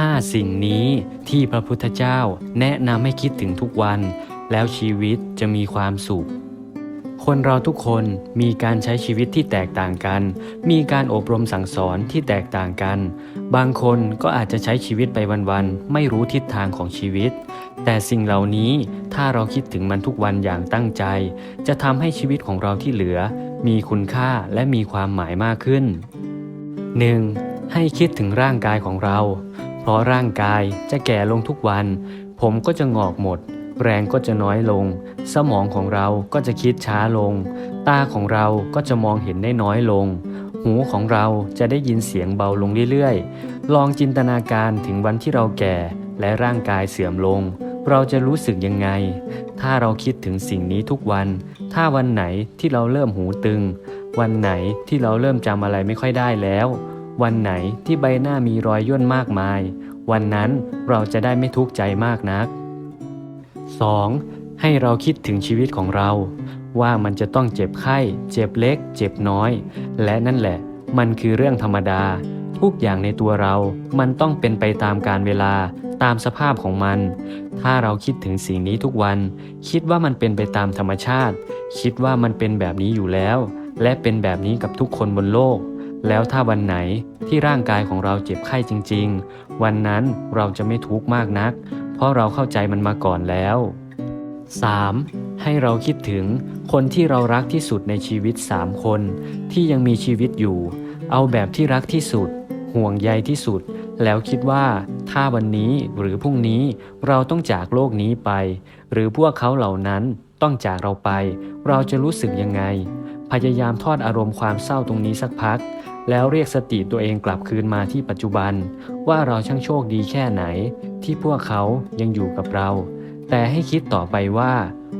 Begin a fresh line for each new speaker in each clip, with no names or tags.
5 สิ่งนี้ที่พระพุทธเจ้าแนะนำให้คิดถึงทุกวัน แล้วชีวิตจะมีความสุข คนเราทุกคนมีการใช้ชีวิตที่แตกต่างกัน มีการอบรมสั่งสอนที่แตกต่างกัน บางคนก็อาจจะใช้ชีวิตไปวันๆ ไม่รู้ทิศทางของชีวิต แต่สิ่งเหล่านี้ถ้าเราคิดถึงมันทุกวันอย่างตั้งใจ จะทำให้ชีวิตของเราที่เหลือ มีคุณค่าและมีความหมายมากขึ้น 1. ให้คิดถึงร่างกายของเรา เพราะร่างกายจะแก่ลงทุกวัน ผมก็จะงอกหมด แรงก็จะน้อยลง สมองของเราก็จะคิดช้าลง ตาของเราก็จะมองเห็นได้น้อยลง หูของเราจะได้ยินเสียงเบาลงเรื่อยๆ ลองจินตนาการถึงวันที่เราแก่และร่างกายเสื่อมลง เราจะรู้สึกยังไง ถ้าเราคิดถึงสิ่งนี้ทุกวัน ถ้าวันไหนที่เราเริ่มหูตึง วันไหนที่เราเริ่มจำอะไรไม่ค่อยได้แล้ว วันไหนที่ใบหน้ามีรอยย่นมากมาย วันนั้นเราจะได้ไม่ทุกข์ใจมากนัก 2. ให้เราคิดถึงชีวิตของเรา ว่ามันจะต้องเจ็บไข้ เจ็บเล็ก เจ็บน้อย และนั่นแหละ มันคือเรื่องธรรมดา ทุกอย่างในตัวเรา มันต้องเป็นไปตามการเวลา ตามสภาพของมัน ถ้าเราคิดถึงสิ่งนี้ทุกวัน คิดว่ามันเป็นไปตามธรรมชาติ คิดว่ามันเป็นแบบนี้อยู่แล้ว และเป็นแบบนี้กับทุกคนบนโลก แล้วถ้าวันไหนที่ร่างกายของเราเจ็บไข้จริง ๆ วันนั้นเราจะไม่ทุกข์มากนัก เพราะเราเข้าใจมันมาก่อนแล้ว 3. ให้เราคิดถึงคนที่เรารักที่สุดในชีวิต 3 คน ที่ยังมีชีวิตอยู่ เอาแบบที่รักที่สุด ห่วงใยที่สุด แล้วคิดว่าถ้าวันนี้หรือพรุ่งนี้เราต้องจากโลกนี้ไป หรือพวกเขาเหล่านั้นต้องจากเราไป เราจะรู้สึกยังไง พยายามทอดอารมณ์ความเศร้าตรงนี้สักพัก แล้วเรียกสติตัวเองกลับคืนมาที่ปัจจุบัน ว่าเราช่างโชคดีแค่ไหน ที่พวกเขายังอยู่กับเรา แต่ให้คิดต่อไปว่า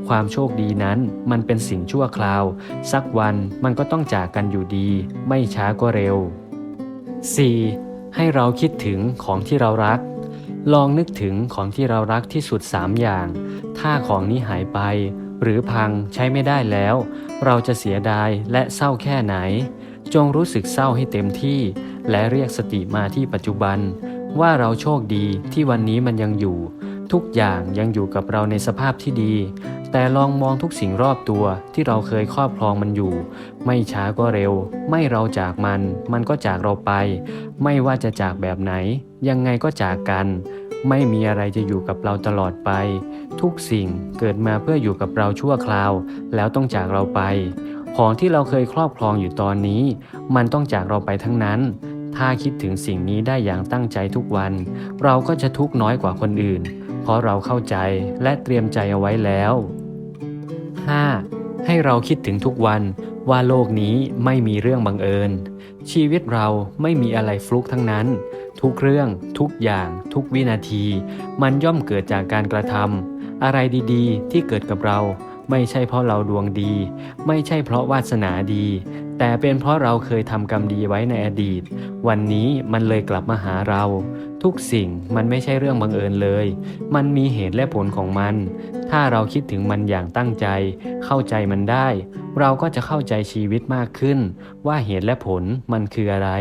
ความโชคดีนั้นมันเป็นสิ่งชั่วคราว สักวันมันก็ต้องจากกันอยู่ดี ไม่ช้าก็เร็ว 4. ให้เราคิดถึงของที่เรารัก ลองนึกถึงของที่เรารักที่สุด 3 อย่าง ถ้าของนี้หายไป หรือพังใช้ไม่ได้แล้ว เราจะเสียดายและเศร้าแค่ไหน จงรู้สึกเศร้าให้เต็มที่ และเรียกสติมาที่ปัจจุบัน ว่าเราโชคดีที่วันนี้มันยังอยู่ ทุกอย่างยังอยู่กับเราในสภาพที่ดี แต่ลองมองทุกสิ่งรอบตัวที่เราเคยครอบครองมันอยู่ ไม่ช้าก็เร็ว ไม่เราจากมัน มันก็จากเราไป ไม่ว่าจะจากแบบไหน ยังไงก็จากกันไม่มีอะไรจะอยู่กับเราตลอดไป ทุกสิ่งเกิดมาเพื่ออยู่กับเราชั่วคราว แล้วต้องจากเราไป ของที่เราเคยครอบครองอยู่ตอนนี้ มันต้องจากเราไปทั้งนั้น ถ้าคิดถึงสิ่งนี้ได้อย่างตั้งใจทุกวัน เราก็จะทุกข์น้อยกว่าคนอื่น เพราะเราเข้าใจและเตรียมใจเอาไว้แล้ว 5. ให้เราคิดถึงทุกวันว่าโลกนี้ไม่มีเรื่องบังเอิญ ชีวิตเราไม่มีอะไรฟลุกทั้งนั้น ทุกเรื่อง ทุกอย่าง ทุกวินาที มันย่อมเกิดจากการกระทำอะไรดีๆ ที่เกิดกับเรา ไม่ใช่เพราะเราดวงดี ไม่ใช่เพราะวาสนาดี แต่เป็นเพราะเราเคยทำกรรมดีไว้ในอดีต วันนี้มันเลยกลับมาหาเรา ทุกสิ่งมันไม่ใช่เรื่องบังเอิญเลย มันมีเหตุและผลของมัน ถ้าเราคิดถึงมันอย่างตั้งใจ เข้าใจมันได้ เราก็จะเข้าใจชีวิตมากขึ้น ว่าเหตุและผลมันคืออะไร